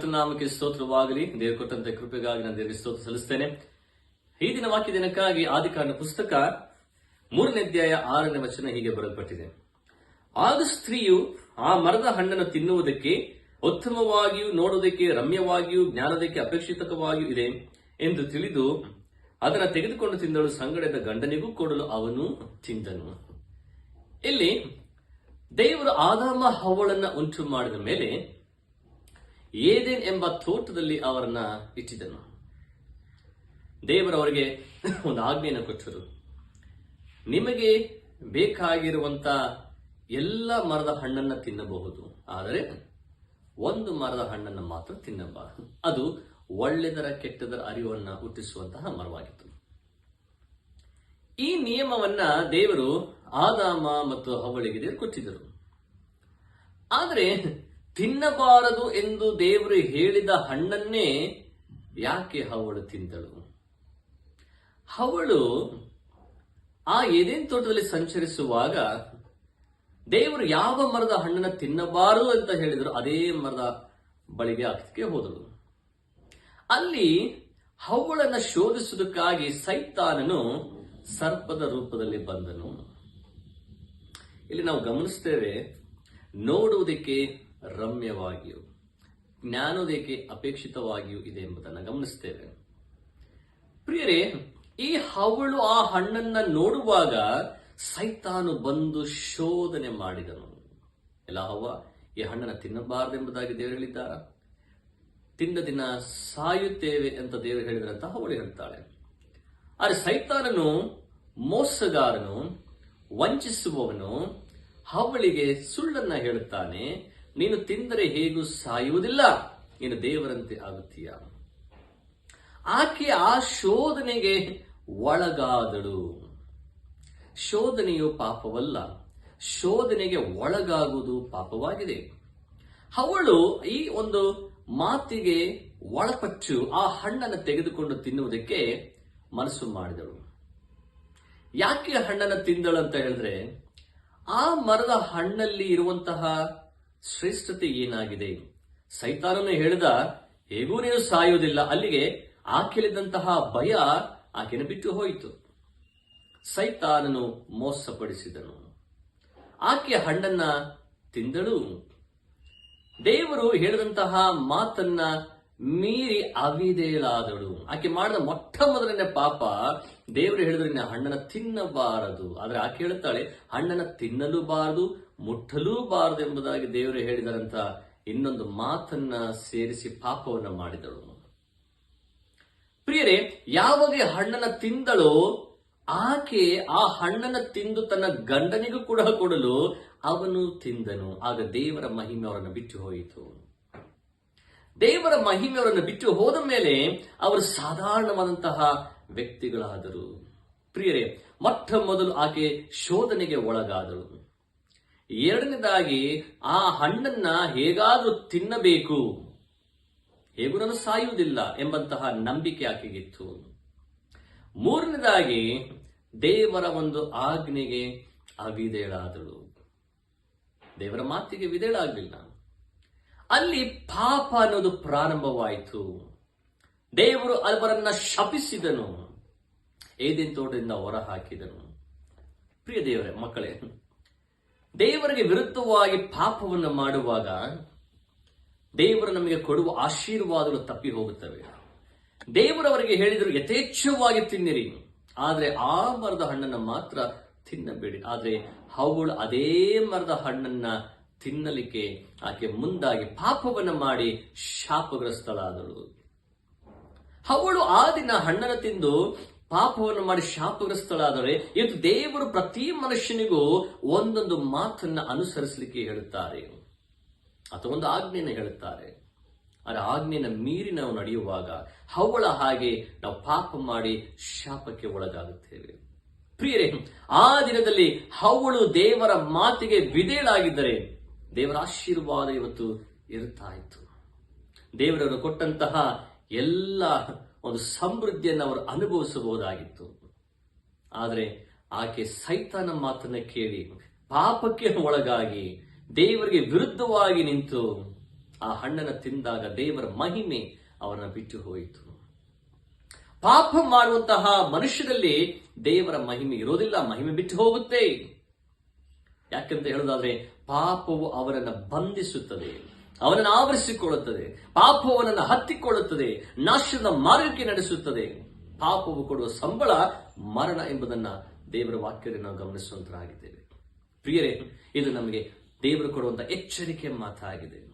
ಕರ್ತನಾಮಕ್ಕೆ ಸ್ತೋತ್ರವಾಗಲಿ. ದೇವರು ಕೊಟ್ಟಂತ ಕೃಪೆಗಾಗಿ ನಾನು ದೇವರಿಗೆ ಸ್ತೋತ್ರ ಸಲ್ಲಿಸ್ತೇನೆ. ಈ ದಿನ ವಾಕ್ಯ ದಿನಕ್ಕಾಗಿ ಆದಿಕಾರಣ ಪುಸ್ತಕ ಮೂರನೇ ಅಧ್ಯಾಯ ಆರನೇ ವಚನ ಹೀಗೆ ಬರಲ್ಪಟ್ಟಿದೆ ಆಗ ಸ್ತ್ರೀಯು ಆ ಮರದ ಹಣ್ಣನ್ನು ತಿನ್ನುವುದಕ್ಕೆ ಉತ್ತಮವಾಗಿಯೂ ನೋಡುವುದಕ್ಕೆ ರಮ್ಯವಾಗಿಯೂ ಜ್ಞಾನದಕ್ಕೆ ಅಪೇಕ್ಷಿತವಾಗಿಯೂ ಇದೆ ಎಂದು ತಿಳಿದು ಅದನ್ನು ತೆಗೆದುಕೊಂಡು ತಿಂದಳು. ಸಂಗಡದ ಗಂಡನಿಗೂ ಕೊಡಲು ಅವನು ತಿಂದನು. ಇಲ್ಲಿ ದೇವರು ಆದಾಮ ಹವಳನ್ನು ಉಂಟು ಮಾಡಿದ ಮೇಲೆ ಏದೇನ್ ಎಂಬ ತೋಟದಲ್ಲಿ ಅವರನ್ನ ಇಟ್ಟಿದ್ದನು. ದೇವರವರಿಗೆ ಒಂದು ಆಜ್ಞೆಯನ್ನು ಕೊಟ್ಟರು. ನಿಮಗೆ ಬೇಕಾಗಿರುವಂತ ಎಲ್ಲ ಮರದ ಹಣ್ಣನ್ನು ತಿನ್ನಬಹುದು. ಆದರೆ ಒಂದು ಮರದ ಹಣ್ಣನ್ನು ಮಾತ್ರ ತಿನ್ನಬಾರದು. ಅದು ಒಳ್ಳೆದರ ಕೆಟ್ಟದರ ಅರಿವನ್ನು ಹುಟ್ಟಿಸುವಂತಹ ಮರವಾಗಿತ್ತು. ಈ ನಿಯಮವನ್ನ ದೇವರು ಆದಾಮ ಮತ್ತು ಹವಳಿಗೆ ಕೊಟ್ಟಿದ್ದರು. ಆದರೆ ತಿನ್ನಬಾರದು ಎಂದು ದೇವರು ಹೇಳಿದ ಹಣ್ಣನ್ನೇ ಯಾಕೆ ಹವಳು ತಿಂದಳು? ಹವಳು ಆ ಏದೇನ್ ತೋಟದಲ್ಲಿ ಸಂಚರಿಸುವಾಗ ದೇವರು ಯಾವ ಮರದ ಹಣ್ಣನ್ನ ತಿನ್ನಬಾರದು ಅಂತ ಹೇಳಿದ್ರು ಅದೇ ಮರದ ಬಳಿಗೆ ಅದಕ್ಕೆ ಹೋದಳು. ಅಲ್ಲಿ ಅವಳನ್ನು ಶೋಧಿಸುವುದಕ್ಕಾಗಿ ಸೈತಾನನು ಸರ್ಪದ ರೂಪದಲ್ಲಿ ಬಂದನು. ಇಲ್ಲಿ ನಾವು ಗಮನಿಸ್ತೇವೆ, ನೋಡುವುದಕ್ಕೆ ರಮ್ಯವಾಗಿಯೂ ಜ್ಞಾನೋದಕ್ಕೆ ಅಪೇಕ್ಷಿತವಾಗಿಯೂ ಇದೆ ಎಂಬುದನ್ನು ಗಮನಿಸ್ತೇವೆ ಪ್ರಿಯರೇ, ಈ ಹವಳು ಆ ಹಣ್ಣನ್ನ ನೋಡುವಾಗ ಸೈತಾನು ಬಂದು ಶೋಧನೆ ಮಾಡಿದನು. ಎಲ್ಲ ಹವ್ವ, ಈ ಹಣ್ಣನ್ನು ತಿನ್ನಬಾರದೆಂಬುದಾಗಿ ದೇವರು ಹೇಳಿದ್ದ ತಿಂದ ದಿನ ಸಾಯುತ್ತೇವೆ ಅಂತ ದೇವರು ಹೇಳಿದ್ರಂತ ಅವಳು ಹೇಳ್ತಾಳೆ. ಆದರೆ ಸೈತಾನನು, ಮೋಸಗಾರನು, ವಂಚಿಸುವವನು, ಹವಳಿಗೆ ಸುಳ್ಳನ್ನ ಹೇಳುತ್ತಾನೆ ನೀನು ತಿಂದರೆ ಹೇಗೂ ಸಾಯುವುದಿಲ್ಲ. ನೀನು ದೇವರಂತೆ ಆಗುತ್ತೀಯ. ಆಕೆ ಆ ಶೋಧನೆಗೆ ಒಳಗಾದಳು. ಶೋಧನೆಯು ಪಾಪವಲ್ಲ. ಶೋಧನೆಗೆ ಒಳಗಾಗುವುದು ಪಾಪವಾಗಿದೆ. ಅವಳು ಈ ಒಂದು ಮಾತಿಗೆ ಒಳಪಟ್ಟು ಆ ಹಣ್ಣನ್ನು ತೆಗೆದುಕೊಂಡು ತಿನ್ನುವುದಕ್ಕೆ ಮನಸ್ಸು ಮಾಡಿದಳು. ಯಾಕೆ ಹಣ್ಣನ್ನು ತಿಂದಳು ಅಂತ ಹೇಳಿದ್ರೆ, ಆ ಮರದ ಹಣ್ಣಲ್ಲಿ ಇರುವಂತಹ ಶ್ರೇಷ್ಠತೆ ಏನಾಗಿದೆ? ಸೈತಾನನು ಹೇಳಿದ ಹೇಗೂ ನೀನು ಸಾಯುವುದಿಲ್ಲ. ಅಲ್ಲಿಗೆ ಆಕೆಳಿದಂತಹ ಭಯ ಆಕೆನ ಬಿಟ್ಟು ಹೋಯಿತು. ಸೈತಾನನು ಮೋಸಪಡಿಸಿದನು. ಆಕೆಯ ಹಣ್ಣನ್ನ ತಿಂದಳು. ದೇವರು ಹೇಳಿದಂತಹ ಮಾತನ್ನ ಮೀರಿ ಅವಿದೇಳಾದಳು ಆಕೆ ಮಾಡಿದ ಮೊಟ್ಟ ಮೊದಲನೇ ಪಾಪ ದೇವರು ಹೇಳಿದ್ರೆ ಹಣ್ಣನ್ನ ತಿನ್ನಬಾರದು. ಆದ್ರೆ ಆಕೆ ಹೇಳುತ್ತಾಳೆ ಹಣ್ಣನ್ನ ತಿನ್ನಲು ಬಾರದು ಮುಟ್ಟಲೂ ಬಾರದು ಎಂಬುದಾಗಿ ದೇವರು ಹೇಳಿದರಂತ ಇನ್ನೊಂದು ಮಾತನ್ನ ಸೇರಿಸಿ ಪಾಪವನ್ನ ಮಾಡಿದಳು ಪ್ರಿಯರೇ ಯಾವಾಗ ಹಣ್ಣನ್ನು ಹಣ್ಣನ್ನ ತಿಂದಳೋ ಆಕೆ ಆ ಹಣ್ಣನ್ನ ತಿಂದು ತನ್ನ ಗಂಡನಿಗೂ ಕೂಡ ಕೊಡಲು ಅವನು ತಿಂದನು. ಆಗ ದೇವರ ಮಹಿಮೆ ಅವರನ್ನು ಬಿಟ್ಟು ಹೋಯಿತು. ದೇವರ ಮಹಿಮೆಯವರನ್ನು ಬಿಟ್ಟು ಹೋದ ಮೇಲೆ ಅವರು ಸಾಧಾರಣವಾದಂತಹ ವ್ಯಕ್ತಿಗಳಾದರು. ಪ್ರಿಯರೇ, ಮೊಟ್ಟ ಮೊದಲು ಆಕೆ ಶೋಧನೆಗೆ ಒಳಗಾದಳು. ಎರಡನೇದಾಗಿ ಆ ಹಣ್ಣನ್ನ ಹೇಗಾದ್ರೂ ತಿನ್ನಬೇಕು. ಹೇಗೂ ನಾನು ಸಾಯುವುದಿಲ್ಲ ಎಂಬಂತಹ ನಂಬಿಕೆ ಆಕೆಗಿತ್ತು. ಮೂರನೇದಾಗಿ ದೇವರ ಒಂದು ಆಜ್ಞೆಗೆ ಅವಿದೇಳಾದಳು ದೇವರ ಮಾತಿಗೆ ವಿಧೇಳಾಗಲಿಲ್ಲ. ಅಲ್ಲಿ ಪಾಪ ಅನ್ನೋದು ಪ್ರಾರಂಭವಾಯಿತು. ದೇವರು ಅವರನ್ನ ಶಪಿಸಿದನು. ಏದೇನ್ ತೋಟದಿಂದ ಹೊರ ಹಾಕಿದನು ಪ್ರಿಯ ದೇವರೇ, ಮಕ್ಕಳೇ ದೇವರಿಗೆ ವಿರುದ್ಧವಾಗಿ ಪಾಪವನ್ನು ಮಾಡುವಾಗ ದೇವರು ನಮಗೆ ಕೊಡುವ ಆಶೀರ್ವಾದಗಳು ತಪ್ಪಿ ಹೋಗುತ್ತವೆ. ದೇವರವರಿಗೆ ಹೇಳಿದರು, ಯಥೇಚ್ಛವಾಗಿ ತಿನ್ನಿರಿ. ಆದರೆ ಆ ಮರದ ಹಣ್ಣನ್ನು ಮಾತ್ರ ತಿನ್ನಬೇಡಿ. ಆದರೆ ಅವುಗಳು ಅದೇ ಮರದ ಹಣ್ಣನ್ನ ತಿನ್ನಲಿಕ್ಕೆ ಆಕೆ ಮುಂದಾಗಿ ಪಾಪವನ್ನು ಮಾಡಿ ಶಾಪಗ್ರಸ್ತಳಾದಳು. ಅವಳು ಆ ದಿನ ಹಣ್ಣನ್ನು ತಿಂದು ಪಾಪವನ್ನು ಮಾಡಿ ಶಾಪಗ್ರಸ್ತಳಾದರೆ ಇದು ದೇವರು ಪ್ರತಿ ಮನುಷ್ಯನಿಗೂ ಒಂದೊಂದು ಮಾತನ್ನ ಅನುಸರಿಸಲಿಕ್ಕೆ ಹೇಳುತ್ತಾರೆ. ಅಥವಾ ಒಂದು ಆಜ್ಞೆಯನ್ನು ಹೇಳುತ್ತಾರೆ. ಅದರ ಆಜ್ಞೆಯನ್ನು ಮೀರಿ ನಾವು ನಡೆಯುವಾಗ ಅವಳ ಹಾಗೆ ನಾವು ಪಾಪ ಮಾಡಿ ಶಾಪಕ್ಕೆ ಒಳಗಾಗುತ್ತೇವೆ. ಪ್ರಿಯರೇ, ಆ ದಿನದಲ್ಲಿ ಅವಳು ದೇವರ ಮಾತಿಗೆ ವಿಧೇಳಾಗಿದ್ದರೆ ದೇವರ ಆಶೀರ್ವಾದ ಇವತ್ತು ಇರುತ್ತಾ ಇತ್ತು ದೇವರವರು ಕೊಟ್ಟಂತಹ ಎಲ್ಲ ಒಂದು ಸಮೃದ್ಧಿಯನ್ನು ಅವರು ಅನುಭವಿಸಬಹುದಾಗಿತ್ತು. ಆದರೆ ಆಕೆ ಸೈತಾನ ಮಾತನ್ನ ಕೇಳಿ ಪಾಪಕ್ಕೆ ಒಳಗಾಗಿ ದೇವರಿಗೆ ವಿರುದ್ಧವಾಗಿ ನಿಂತು ಆ ಹಣ್ಣನ್ನು ತಿಂದಾಗ ದೇವರ ಮಹಿಮೆ ಅವರನ್ನು ಬಿಟ್ಟು ಹೋಯಿತು. ಪಾಪ ಮಾಡುವಂತಹ ಮನುಷ್ಯರಲ್ಲಿ ದೇವರ ಮಹಿಮೆ ಇರೋದಿಲ್ಲ ಮಹಿಮೆ ಬಿಟ್ಟು ಹೋಗುತ್ತೆ. ಯಾಕೆಂತ ಹೇಳೋದಾದ್ರೆ ಪಾಪವು ಅವರನ್ನು ಬಂಧಿಸುತ್ತದೆ. ಅವನನ್ನು ಆವರಿಸಿಕೊಳ್ಳುತ್ತದೆ. ಪಾಪವು ಅವನನ್ನು ಹತ್ತಿಕೊಳ್ಳುತ್ತದೆ. ನಾಶದ ಮಾರ್ಗಕ್ಕೆ ನಡೆಸುತ್ತದೆ. ಪಾಪವು ಕೊಡುವ ಸಂಬಳ ಮರಣ ಎಂಬುದನ್ನ ದೇವರ ವಾಕ್ಯದಲ್ಲಿ ನಾವು ಗಮನಿಸುವಂತರಾಗಿದ್ದೇವೆ. ಪ್ರಿಯರೇ, ಇದು ನಮಗೆ ದೇವರು ಕೊಡುವಂತ ಎಚ್ಚರಿಕೆ ಮಾತಾಗಿದೆ.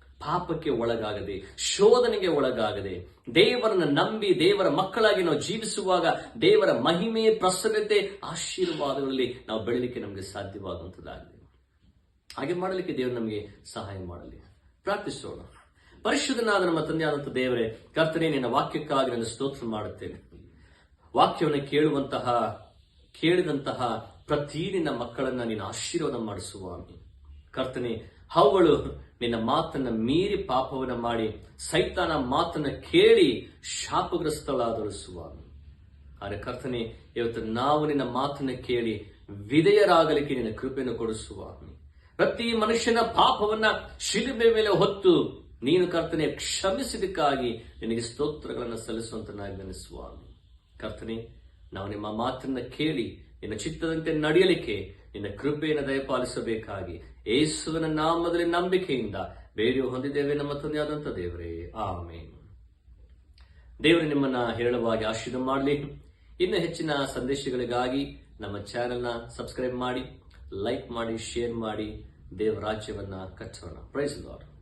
ಪಾಪಕ್ಕೆ ಒಳಗಾಗದೆ, ಶೋಧನೆಗೆ ಒಳಗಾಗದೆ, ದೇವರನ್ನು ನಂಬಿ, ದೇವರ ಮಕ್ಕಳಾಗಿ ನಾವು ಜೀವಿಸುವಾಗ ದೇವರ ಮಹಿಮೆ, ಪ್ರಸನ್ನತೆ, ಆಶೀರ್ವಾದಗಳಲ್ಲಿ ನಾವು ಬೆಳಲಿಕ್ಕೆ ನಮಗೆ ಸಾಧ್ಯವಾಗುವಂಥದ್ದಾಗಿದೆ ಹಾಗೆ ಮಾಡಲಿಕ್ಕೆ ದೇವರು ನಮಗೆ ಸಹಾಯ ಮಾಡಲಿ. ಪ್ರಾರ್ಥಿಸೋಣ. ಪರಿಶುದ್ಧನಾದ ನಮ್ಮ ತಂದೆಯಾದಂಥ ದೇವರೇ, ಕರ್ತನೆ, ನಿನ್ನ ವಾಕ್ಯಕ್ಕಾಗಿ ನನ್ನ ಸ್ತೋತ್ರ ಮಾಡುತ್ತೇನೆ. ವಾಕ್ಯವನ್ನು ಕೇಳುವಂತಹ, ಕೇಳಿದಂತಹ ಪ್ರತಿ ನಿನ್ನ ಮಕ್ಕಳನ್ನ ನೀನು ಆಶೀರ್ವಾದ ಮಾಡಿಸುವ ಕರ್ತನೆ, ಅವುಗಳು ನಿನ್ನ ಮಾತನ್ನ ಮೀರಿ ಪಾಪವನ್ನ ಮಾಡಿ, ಸೈತಾನ ಮಾತನ್ನ ಕೇಳಿ ಶಾಪಗ್ರಸ್ತಳಾದರು ಸ್ವಾಮಿ. ಆದರೆ ಕರ್ತನೆ, ಇವತ್ತು ನಾವು ನಿನ್ನ ಮಾತನ್ನ ಕೇಳಿ ವಿಧೇಯರಾಗಲಿಕ್ಕೆ ನಿನ್ನ ಕೃಪೆಯನ್ನು ಕೊಡು ಸ್ವಾಮಿ. ಪ್ರತಿ ಮನುಷ್ಯನ ಪಾಪವನ್ನ ಶಿಲುಬೆ ಮೇಲೆ ಹೊತ್ತು ನೀನು ಕರ್ತನೆ ಕ್ಷಮಿಸಿದಕ್ಕಾಗಿ ನಿನಗೆ ಸ್ತೋತ್ರಗಳನ್ನು ಸಲ್ಲಿಸುವಂತನಾಗಿ ನನ್ನ ಸ್ವಾಮಿ. ಕರ್ತನೆ, ನಾವು ನಿಮ್ಮ ಮಾತನ್ನ ಕೇಳಿ, ನಿನ್ನ ಚಿತ್ತದಂತೆ ನಡೆಯಲಿಕ್ಕೆ, ನಿನ್ನ ಕೃಪೆಯನ್ನು ದಯಪಾಲಿಸಬೇಕಾಗಿ ಏಸುವಿನ ನಾಮದಲ್ಲಿ ನಂಬಿಕೆಯಿಂದ ಬೇರೆ ಹೊಂದಿದ್ದೇವೆ ನಮ್ಮ ತಂದೆಯಾದಂಥ ದೇವರೇ. ಆಮೇನ್. ದೇವರು, ನಿಮ್ಮನ್ನ ಹೇರಳವಾಗಿ ಆಶೀರ್ವ ಮಾಡಲಿ. ಇನ್ನು ಹೆಚ್ಚಿನ ಸಂದೇಶಗಳಿಗಾಗಿ ನಮ್ಮ ಚಾನೆಲ್ನ ಸಬ್ಸ್ಕ್ರೈಬ್ ಮಾಡಿ. ಲೈಕ್ ಮಾಡಿ ಶೇರ್ ಮಾಡಿ ದೇವರಾಜ್ಯವನ್ನು ಕಚ್ಚೋಣ. Price lord